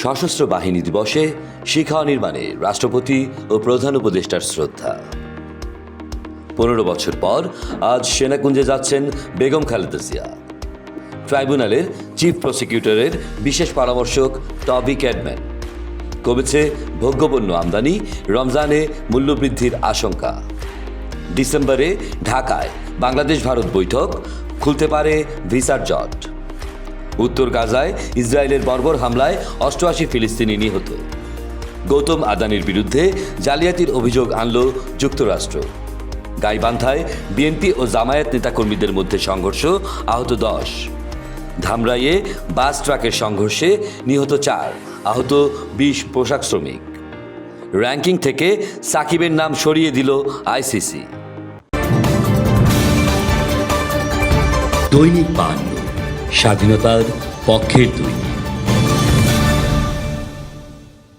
সশস্ত্র বাহিনী দিবসে শিখা নির্মাণে রাষ্ট্রপতি ও প্রধান উপদেষ্টার শ্রদ্ধা। পনেরো বছর পর আজ সেনাকুঞ্জে যাচ্ছেন বেগম খালেদা জিয়া। ট্রাইব্যুনালের চিফ প্রসিকিউটরের বিশেষ পরামর্শক টবি ক্যাডম্যান। কমেছে ভোগ্যপণ্য আমদানি, রমজানে মূল্যবৃদ্ধির আশঙ্কা। ডিসেম্বরে ঢাকায় বাংলাদেশ ভারত বৈঠক, খুলতে পারে ভিসার জট। উত্তর গাজায় ইসরায়েলের বর্বর হামলায় অষ্টআশি ফিলিস্তিনি নিহত। গৌতম আদানির বিরুদ্ধে জালিয়াতির অভিযোগ আনল যুক্তরাষ্ট্র। গাইবান্ধায় বিএনপি ও জামায়াত নেতাকর্মীদের মধ্যে সংঘর্ষ, আহত দশ। ধামরাইয়ে বাস ট্রাকের সংঘর্ষে নিহত চার, আহত বিশ পোশাক শ্রমিক। র্যাঙ্কিং থেকে সাকিবের নাম সরিয়ে দিল আইসিসি। দৈনিক বান্ন স্বাধীনতার পক্ষের দৈনিক